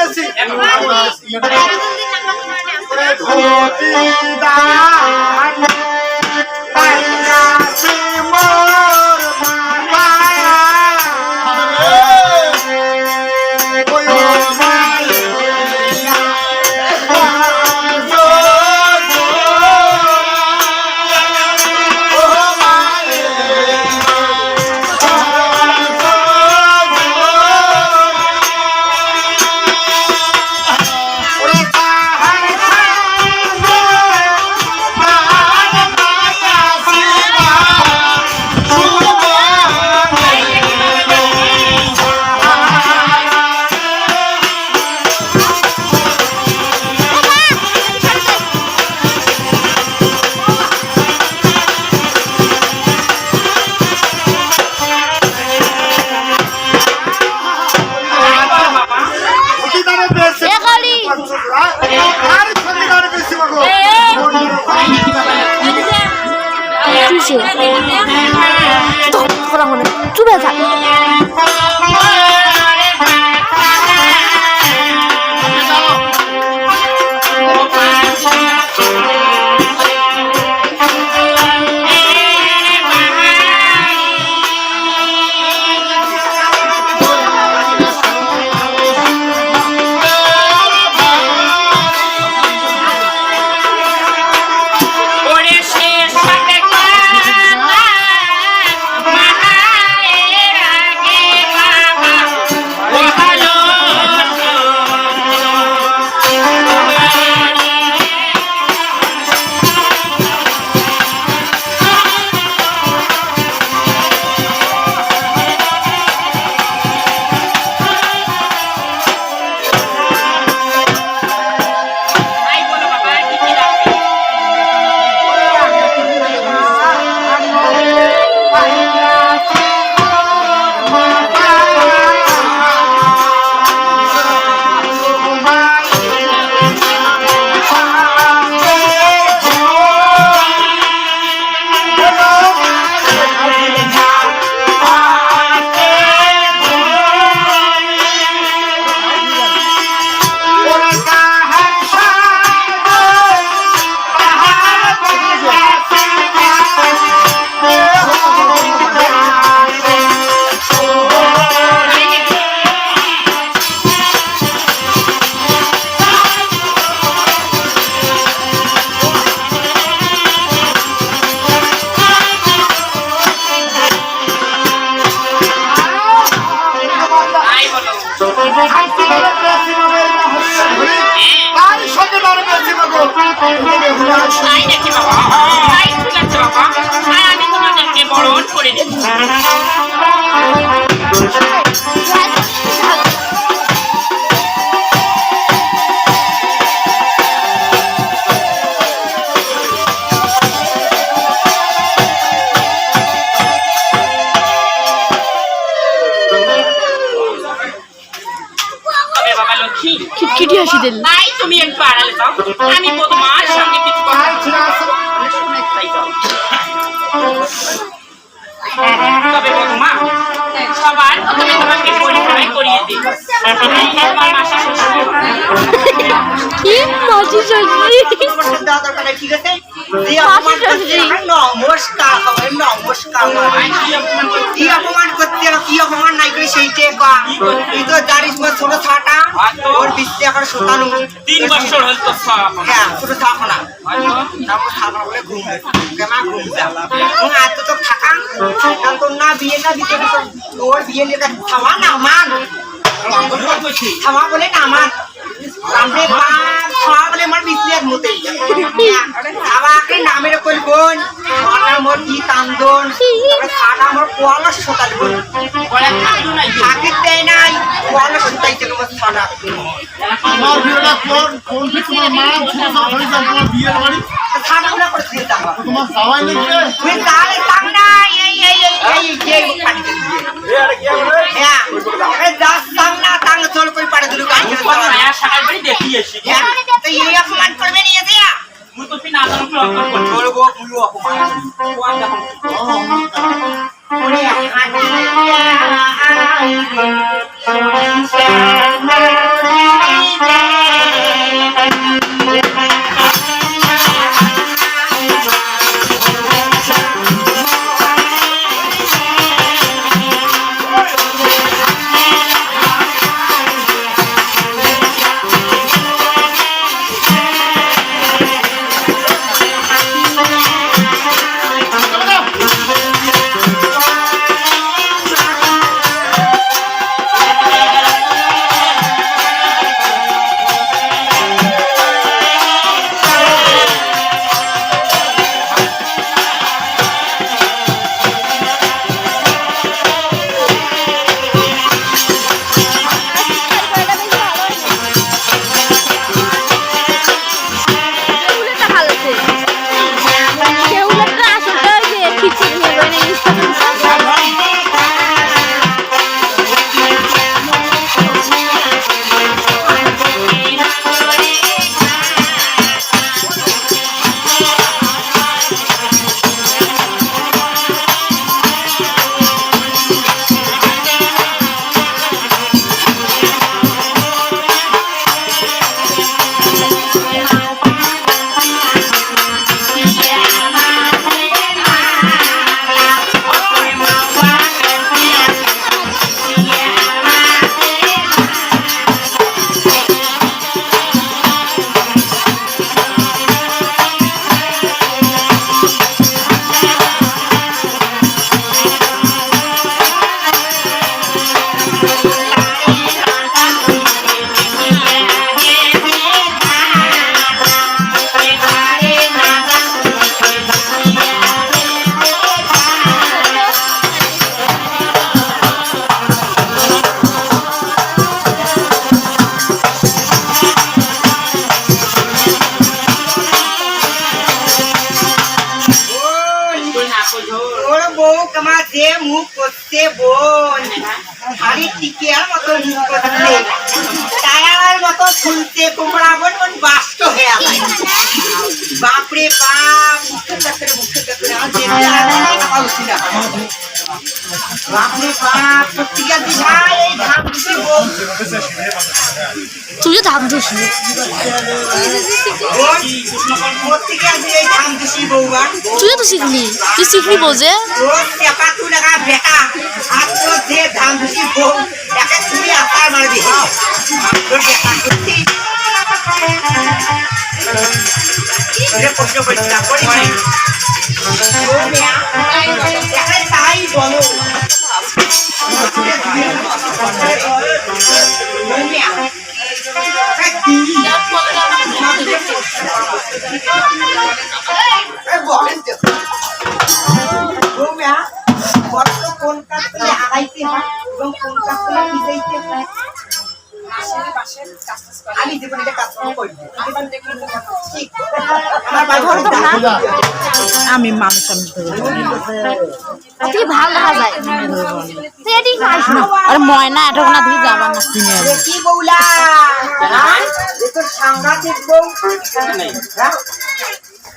পেয়েছি ধুতি দান। আমি তোমার সঙ্গে কিছু কথা। তবে বৌমা সবার প্রথমে তোমাকে পরিচয় করিয়ে দিই তোমার মাসি শ্বশুর কি? মাসি শাশুড়ি? ঠিক আছে এই অপমান করছে নমস্কার হবে নমস্কার কি অপমান করতে কি অপমান নাই করে সেইটাই তুই তো জানিস মোর ছোট ছাটা ওর বিশ্বে এখন। শতানু তিন বছর হল তো হ্যাঁ ছোট ছাপনা তারপর ছাপনা বলে ঘুম কেমন ঘুম যা এত তো থাকা তোর না বিয়ে না দিতে ওর বিয়ে নিয়ে খাওয়া না মান খাওয়া বলে না আমার আমরে পার খাওয়া বলে আমার বিসলের মতে আমাকে নামের কই বোন মানা কি কান্দন খাটা আমার কোয়ালার সকাল বোন চাকরি দেয় নাই কোয়ালার সুতাইতে তোমার ছাড়া আমার বিয়েটা কোন কোন কি তোমার মা হয়ে যাবে তোমার বিয়ের বাড়ি খাটাগুলা তাহলে তাক না তাক চল কই পাঠিয়ে দিলু গাই কত মায়া সাকাল বাড়ি দেখি এসি হ্যাঁ তো এই অপমান করবে নিয়ে দিয়া মুই তো না জানো কি অক্ষর করছি বলব মুলু অপমান কই না কই ধর ওর বউ কামা যে মুখ করছে বোন হাড়ি টিকিয়ার মতো মুখ করছে টায়ার মতো ফুলছে কোমরা বোন বোন বাস্ত হয়ে আছে। বাপরে বাপ, মুখে চাকরে মুখে চাকরে আর যেতে আর কথা বলছি না। তুই ধাপ দিস বোন সত্যিকার দি এই ধাপ দিছি বউ আর তুই তো শিখলি। তুই শিখলি বোঝে ধান দিছি বউ একে তুমি মারবি। তোর বেটা প্রশ্ন করছি না করি নাই ও মিয়া একে তাই বলো আমি জীবনে এটা কাজ করব ঠিক। আমার ভাই ঘরে যা। আমি মানুষ আমি তুই ভালো দেখা যায়। এটি আরে ময়না এতক্ষণ না তুই যাবার না। কিনে কি বউলা হ্যাঁ? তোর সাংঘাতিক বউ।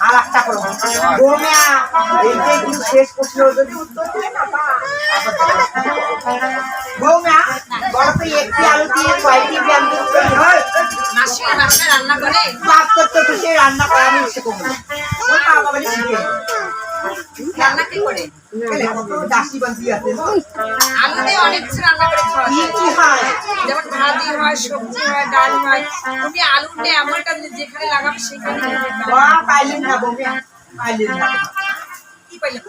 আর একটা করো বৌমিয়া এইটাই কিন্তু শেষ প্রশ্ন যদি উত্তর দিলে না পা। বড় তো একটি আলু দিয়ে কয়েকটি ব্যঞ্জন তৈরি হয় রান্না করে? বাপ করতে তো সে রান্না করা আমি শিখব ওর মা শিখে। রান্না কি করে? আলু দিয়ে অনেক কিছু রান্না করে খাওয়া হয়? যেমন ভাজি হয় সবজি হয় ডাল হয়। তুমি আলু নিয়ে এমন একটা যেখানে লাগাবে সেখানে কি পাইলে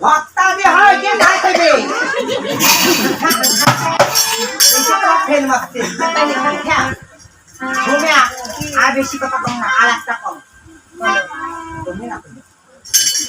ভক্তা হয় ফেল আর বেশি কথা কম না আর একটা কম। না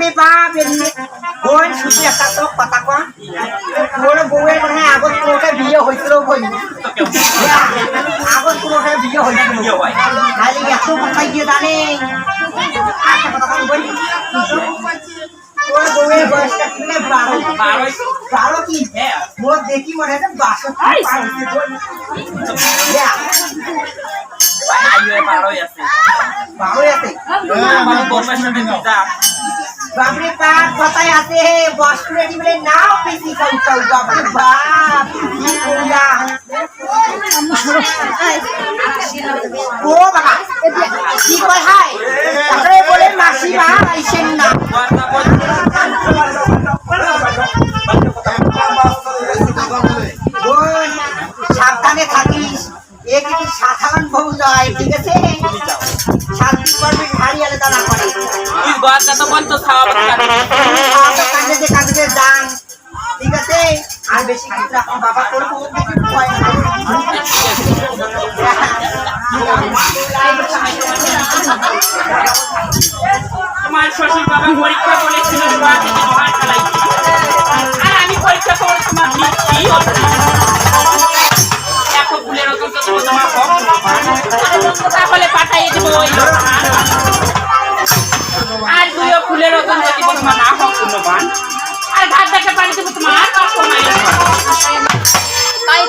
বাপরে বাপ এমনি বোন শুধু একটা তো কথা কন বউয়ের মানে আগত কোনোটা বিয়ে হয়েছিল বই আগত কোনোটা বিয়ে হয়েছিল খালি এত কথা গিয়ে জানে। কথা বলি ওর বউয়ের বয়সটা কিনে বারো বারো কি? হ্যাঁ মোর দেখি মনে হয় বারোই আছে। বারোই আছে। বাপরে বাপ, কথায় আছে বস্ত্রে দিবলে নাও পেছি কাউ কাউ বাপরে বাপ ও বাবা, কি কয় হাই তারপরে বলে মাসিমা আইসেন না। সাবধানে থাকিস, এ কিন্তু সাধারণ বউ নয়, ঠিক আছে? শান্তি করবে ভারী আলাদা না করে তো বলতো খাওয়া খাওয়া কান্দে যে কান্দে দান ঠিক আছে? আর বেশি কিছু রাখো বাবা করব। তোমার শ্বশুর বাবা পরীক্ষা আর আমি পরীক্ষা করে তোমার কি দেখো রকম তো তোমার তাহলে পাঠাইয়ে দেবো ওই ফুলের ওজন যদি তোমার না হোক পূর্ণবান আর ঘাট দেখে পারি তুমি তোমার কাজ কমাই তাই